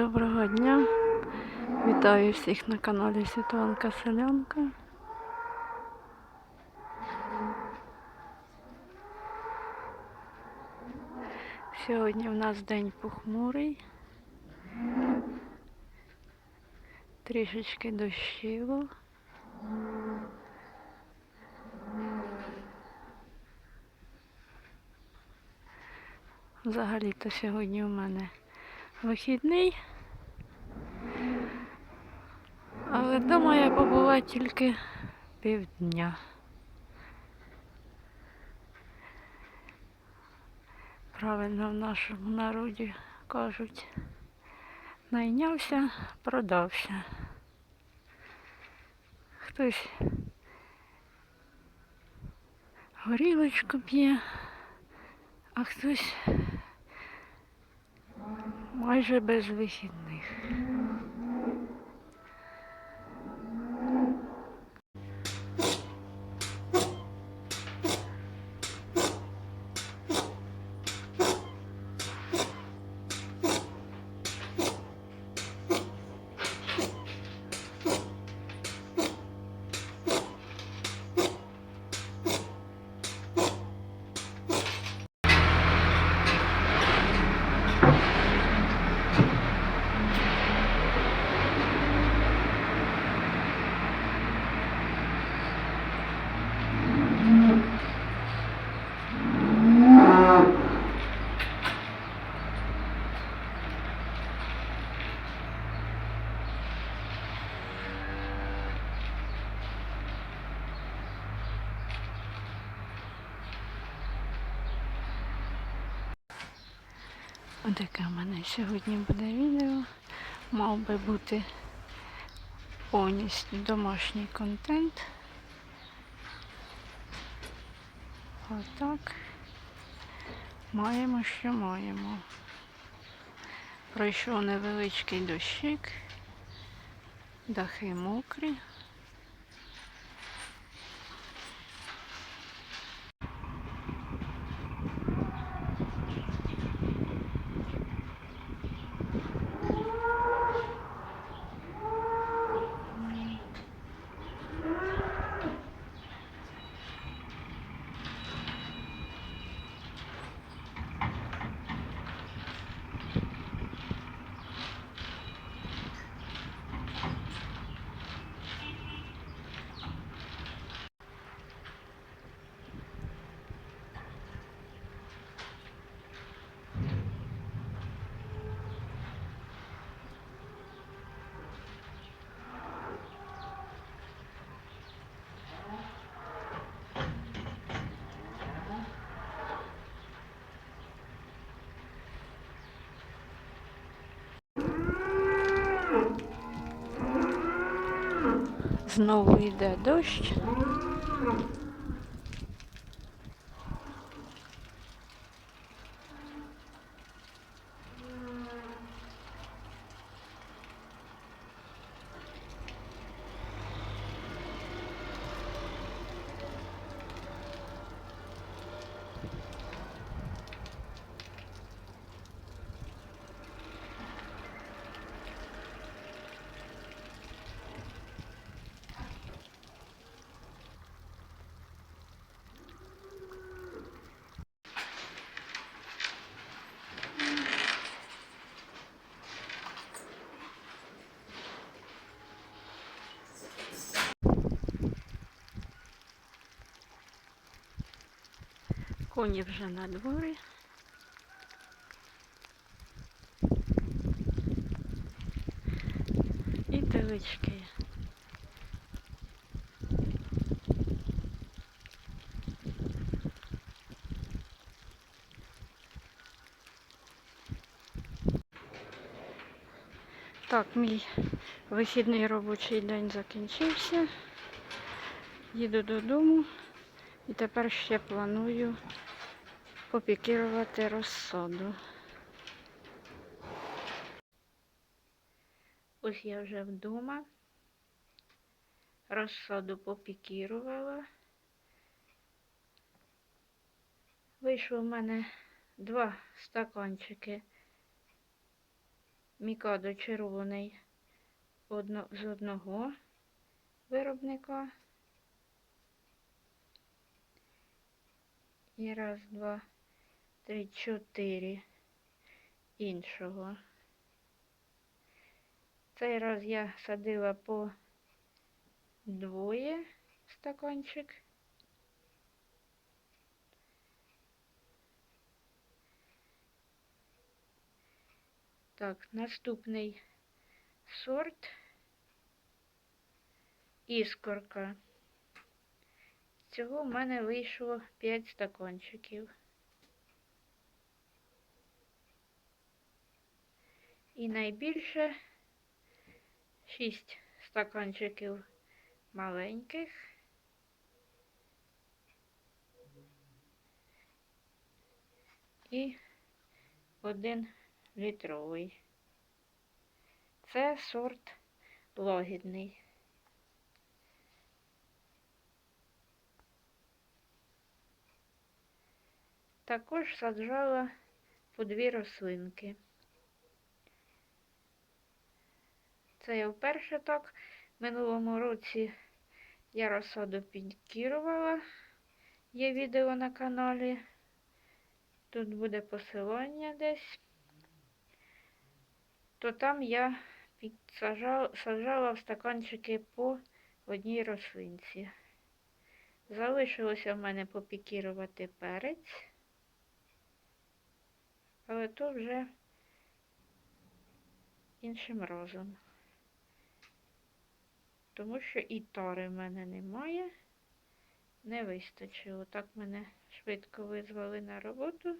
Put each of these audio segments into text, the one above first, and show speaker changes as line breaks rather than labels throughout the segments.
доброго дня. Вітаю всіх на каналі Світланка Селянка. Сьогодні в нас день похмурий. Трішечки дощило. Взагалі-то сьогодні у мене вихідний. Але вдома я побула тільки півдня. Правильно в нашому народі кажуть, найнявся, продався. Хтось горілочку п'є, а хтось майже без вихідних. Отаке в мене сьогодні буде відео. Мав би бути повністю домашній контент. Отак. Маємо, що маємо. Пройшов невеличкий дощик, дахи мокрі. Знову йде дощ. Коні вже на дворі. І телички. Так, мій вихідний робочий день закінчився. Їду додому і тепер ще планую попікірувати розсаду. Ось я вже вдома. Розсаду попікірувала. Вийшло в мене два стаканчики Мікадо червоний одно, з одного виробника. І раз, два, три, чотири іншого. Цей раз я садила по двоє стаканчик. Так, наступний сорт іскорка. Цього в мене вийшло 5 стаканчиків. І найбільше 6 стаканчиків маленьких. І один літровий. Це сорт лагідний. Також саджала по дві рослинки. Це я вперше так. Минулому році я розсаду підкірувала. Є відео на каналі. Тут буде посилання десь. То там я підсажала, саджала в стаканчики по одній рослинці. Залишилося в мене попікірувати перець. Але то вже іншим разом. Тому що і тари в мене немає. Не вистачило. Так мене швидко визвали на роботу.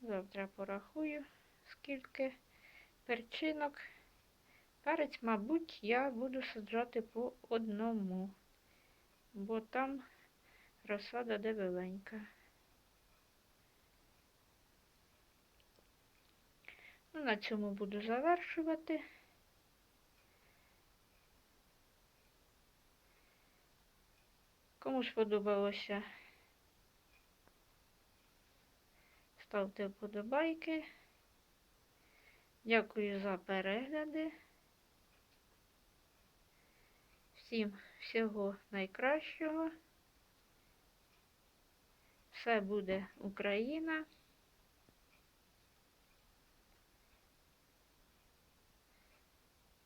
Завтра порахую, скільки перчинок. Перець, мабуть, я буду саджати по одному, бо там розсада дебеленька. На цьому буду завершувати. Кому сподобалося, ставте вподобайки. Дякую за перегляди. Всім всього найкращого. Все буде Україна.